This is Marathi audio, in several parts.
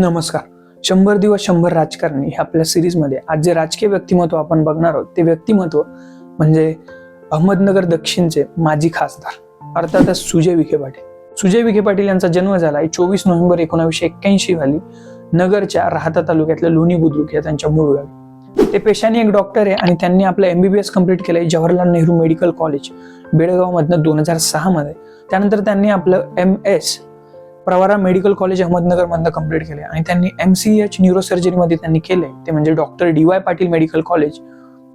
नमस्कार. शंभर दिवस शंभर राजकारणी ह्या आपल्या सिरीजमध्ये आज जे राजकीय व्यक्तिमत्व आपण बघणार आहोत ते व्यक्तिमत्व म्हणजे अहमदनगर दक्षिणचे माजी खासदार अर्थातच सुजय विखे पाटील. सुजय विखे पाटील यांचा जन्म झाला चोवीस नोव्हेंबर एकोणावीसशे एक्क्याऐंशी साली नगरच्या राहता तालुक्यातल्या लोणी बुद्रुक या त्यांच्या मूळ गावी. ते पेशाने एक डॉक्टर आहे आणि त्यांनी आपलं एमबीबीएस कंप्लीट केलंय जवाहरलाल नेहरू मेडिकल कॉलेज बेळगावमधनं दोन हजार सहा मध्ये. त्यानंतर त्यांनी आपलं M S Pravara medical college अहमदनगरमधनं complete केले आणि त्यांनी एम सी एच न्यूरोसर्जरीमध्ये त्यांनी केले ते म्हणजे doctor D Y Patil medical college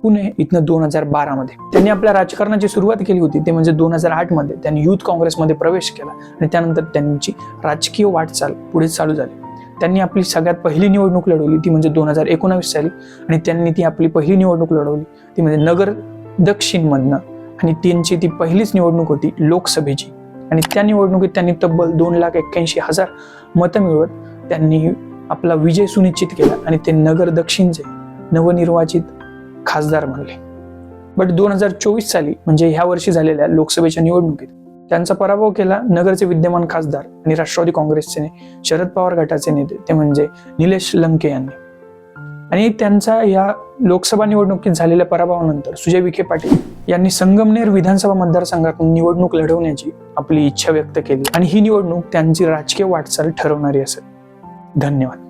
Pune इथनं दोन हजार बारामध्ये. त्यांनी आपल्या राजकारणाची सुरुवात केली होती ते म्हणजे दोन हजार आठमध्ये. त्यांनी युथ काँग्रेसमध्ये प्रवेश केला. आणि त्यानंतर त्यांची राजकीय वाटचाल पुढे चालू झाली. त्यांनी आपली सगळ्यात पहिली निवडणूक लढवली ती म्हणजे दोन हजार एकोणावीस साली. आणि त्यांनी ती आपली पहिली निवडणूक लढवली ती म्हणजे नगर दक्षिणमधनं. आणि त्यांची ती पहिलीच निवडणूक होती लोकसभेची. आणि त्या निवडणुकीत त्यांनी तब्बल दोन लाख एक्क्याऐंशी हजार मतं मिळवत त्यांनी आपला विजय सुनिश्चित केला आणि ते नगर दक्षिणचे नवनिर्वाचित खासदार बनले. बट दोन हजार चोवीस साली म्हणजे ह्या वर्षी झालेल्या लोकसभेच्या निवडणुकीत त्यांचा पराभव केला नगरचे विद्यमान खासदार आणि राष्ट्रवादी काँग्रेसचे शरद पवार गटाचे नेते ते म्हणजे निलेश लंके यांनी. आणि त्यांचा या लोकसभा निवडणुकीत झालेल्या पराभवानंतर सुजय विखे पाटील यांनी संगमनेर विधानसभा मतदारसंघातून निवडणूक लढवण्याची आपली इच्छा व्यक्त केली. आणि ही निवडणूक त्यांची राजकीय वाटचाल ठरवणारी असेल. धन्यवाद.